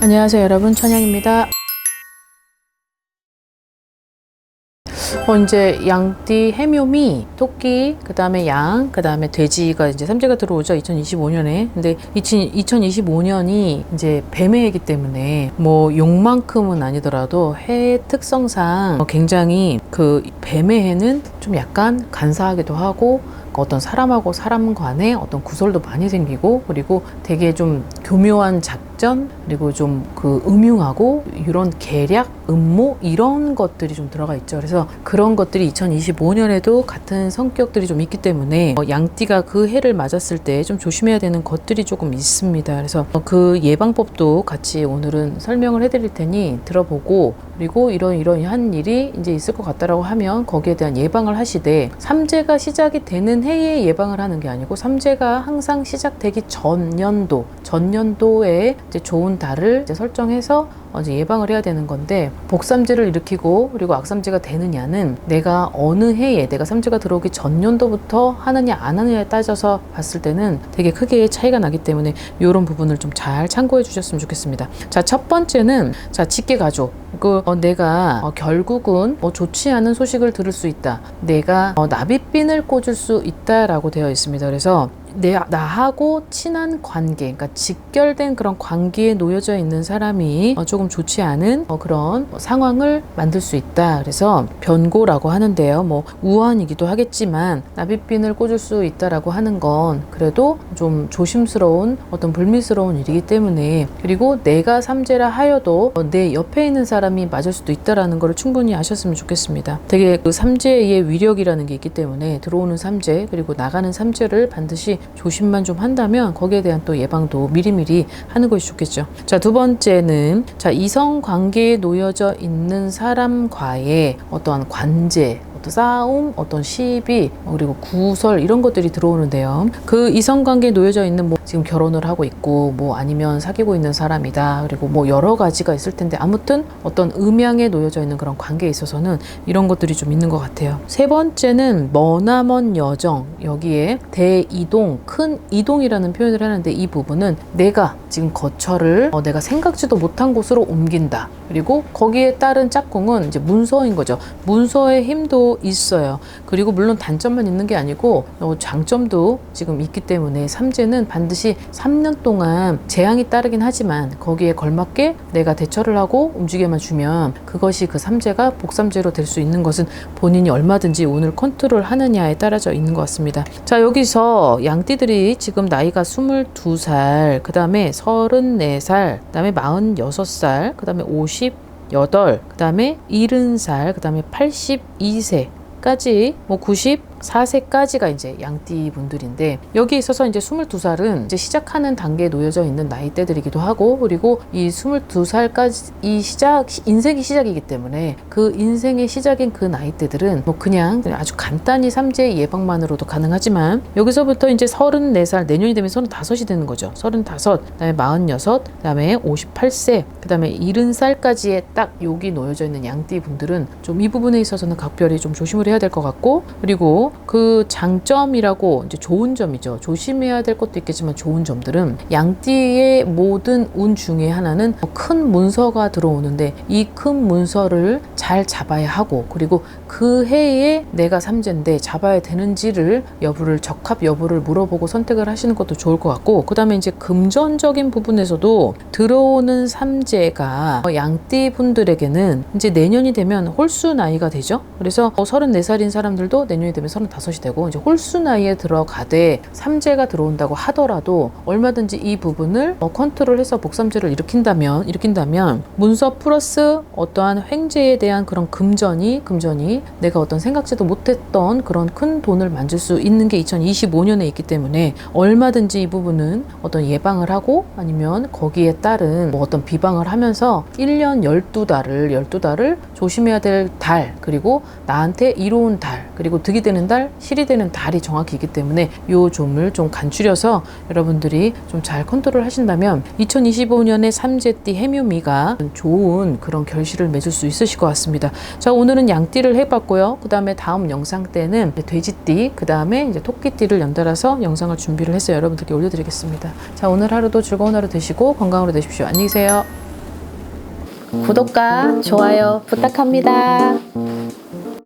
안녕하세요 여러분 천양입니다. 어, 이제 양띠, 해묘미, 토끼, 그 다음에 양, 그 다음에 돼지가 이제 삼재가 들어오죠. 2025년에. 근데 2025년이 이제 뱀의 해이기 때문에 뭐 용만큼은 아니더라도 해 특성상 굉장히 그 뱀의 해는 좀 약간 간사하기도 하고 어떤 사람하고 사람 간에 어떤 구설도 많이 생기고 그리고 되게 좀 교묘한 작 전 그리고 좀 그 음흉하고 이런 계략, 음모 이런 것들이 좀 들어가 있죠. 그래서 그런 것들이 2025년에도 같은 성격들이 좀 있기 때문에 어, 양띠가 그 해를 맞았을 때 좀 조심해야 되는 것들이 조금 있습니다. 그래서 어, 그 예방법도 같이 오늘은 설명을 해드릴 테니 들어보고 그리고 이런 이런 일이 이제 있을 것 같다라고 하면 거기에 대한 예방을 하시되 삼재가 시작이 되는 해에 예방을 하는 게 아니고 삼재가 항상 시작되기 전년도 전년도에 이제 좋은 달을 이제 설정해서 어, 이제 예방을 해야 되는 건데 복삼재를 일으키고 그리고 악삼재가 되느냐는 내가 어느 해에 내가 삼재가 들어오기 전년도부터 하느냐 안 하느냐에 따져서 봤을 때는 되게 크게 차이가 나기 때문에 이런 부분을 좀 잘 참고해 주셨으면 좋겠습니다. 자 첫 번째는 자 직계 가족 그 어, 내가 어, 결국은 뭐 좋지 않은 소식을 들을 수 있다. 내가 어, 나비핀을 꽂을 수 있다라고 되어 있습니다. 그래서 내 나하고 친한 관계, 그러니까 직결된 그런 관계에 놓여져 있는 사람이 어, 조금 좋지 않은 어, 그런 상황을 만들 수 있다. 그래서 변고라고 하는데요. 뭐 우환이기도 하겠지만 나비핀을 꽂을 수 있다라고 하는 건 그래도 좀 조심스러운 어떤 불미스러운 일이기 때문에 그리고 내가 삼재라 하여도 어, 내 옆에 있는 사람이 맞을 수도 있다라는 걸 충분히 아셨으면 좋겠습니다. 되게 그 삼재의 위력이라는 게 있기 때문에 들어오는 삼재 그리고 나가는 삼재를 반드시 조심만 좀 한다면 거기에 대한 또 예방도 미리미리 하는 것이 좋겠죠. 자, 두 번째는 자, 이성 관계에 놓여져 있는 사람과의 어떠한 관제, 싸움, 어떤 시비, 그리고 구설 이런 것들이 들어오는데요. 그 이성관계에 놓여져 있는 뭐 지금 결혼을 하고 있고 뭐 아니면 사귀고 있는 사람이다. 그리고 뭐 여러 가지가 있을 텐데 아무튼 어떤 음양에 놓여져 있는 그런 관계에 있어서는 이런 것들이 좀 있는 것 같아요. 세 번째는 머나먼 여정 여기에 대이동, 큰 이동이라는 표현을 하는데 이 부분은 내가 지금 거처를 어, 내가 생각지도 못한 곳으로 옮긴다. 그리고 거기에 따른 짝꿍은 이제 문서인 거죠. 문서의 힘도 있어요. 그리고 물론 단점만 있는 게 아니고 어, 장점도 지금 있기 때문에 삼재는 반드시 3년 동안 재앙이 따르긴 하지만 거기에 걸맞게 내가 대처를 하고 움직여만 주면 그것이 그 삼재가 복삼재로 될 수 있는 것은 본인이 얼마든지 오늘 컨트롤 하느냐에 따라져 있는 것 같습니다. 자, 여기서 양띠들이 지금 나이가 22살, 그 다음에 34살, 그 다음에 46살, 그 다음에 58, 그 다음에 70살, 그 다음에 82세까지 뭐 90, 4세까지가 이제 양띠 분들인데 여기 있어서 이제 22살은 이제 시작하는 단계에 놓여져 있는 나이대들이기도 하고 그리고 이 22살까지 이 시작 인생이 시작이기 때문에 그 인생의 시작인 그 나이대들은 뭐 그냥 아주 간단히 삼재 예방만으로도 가능하지만 여기서부터 이제 34살 내년이 되면 35이 되는 거죠. 35, 그다음에 46, 그다음에 58세, 그다음에 70살까지의 딱 여기 놓여져 있는 양띠 분들은 좀 이 부분에 있어서는 각별히 좀 조심을 해야 될 것 같고 그리고 그 장점이라고 이제 좋은 점이죠. 조심해야 될 것도 있겠지만 좋은 점들은 양띠의 모든 운 중에 하나는 큰 문서가 들어오는데 이 큰 문서를 잘 잡아야 하고 그리고 그 해에 내가 삼재인데 잡아야 되는지를 여부를 적합 여부를 물어보고 선택을 하시는 것도 좋을 것 같고 그 다음에 이제 금전적인 부분에서도 들어오는 삼재가 양띠 분들에게는 이제 내년이 되면 홀수 나이가 되죠. 그래서 34살인 사람들도 내년이 되면 35이 되고 이제 홀수 나이에 들어가되 삼재가 들어온다고 하더라도 얼마든지 이 부분을 어, 컨트롤해서 복삼재를 일으킨다면 일으킨다면 문서 플러스 어떠한 횡재에 대한 그런 금전이 금전이 내가 어떤 생각지도 못했던 그런 큰 돈을 만질 수 있는 게 2025년에 있기 때문에 얼마든지 이 부분은 어떤 예방을 하고 아니면 거기에 따른 뭐 어떤 비방을 하면서 1년 12달을 12달을 조심해야 될 달 그리고 나한테 이로운 달 그리고 득이 되는 달 실이 되는 달이 정확히 있기 때문에 요 점을 좀 간추려서 여러분들이 좀 잘 컨트롤 하신다면 2025년에 삼재띠 해묘미가 좋은 그런 결실을 맺을 수 있으실 것 같습니다. 자 오늘은 양띠를 해봤고요. 그 다음에 다음 영상 때는 돼지띠, 그 다음에 이제 토끼띠를 연달아서 영상을 준비를 해서 여러분들께 올려드리겠습니다. 자 오늘 하루도 즐거운 하루 되시고 건강으로 되십시오. 안녕히 계세요. 구독과 좋아요 부탁합니다.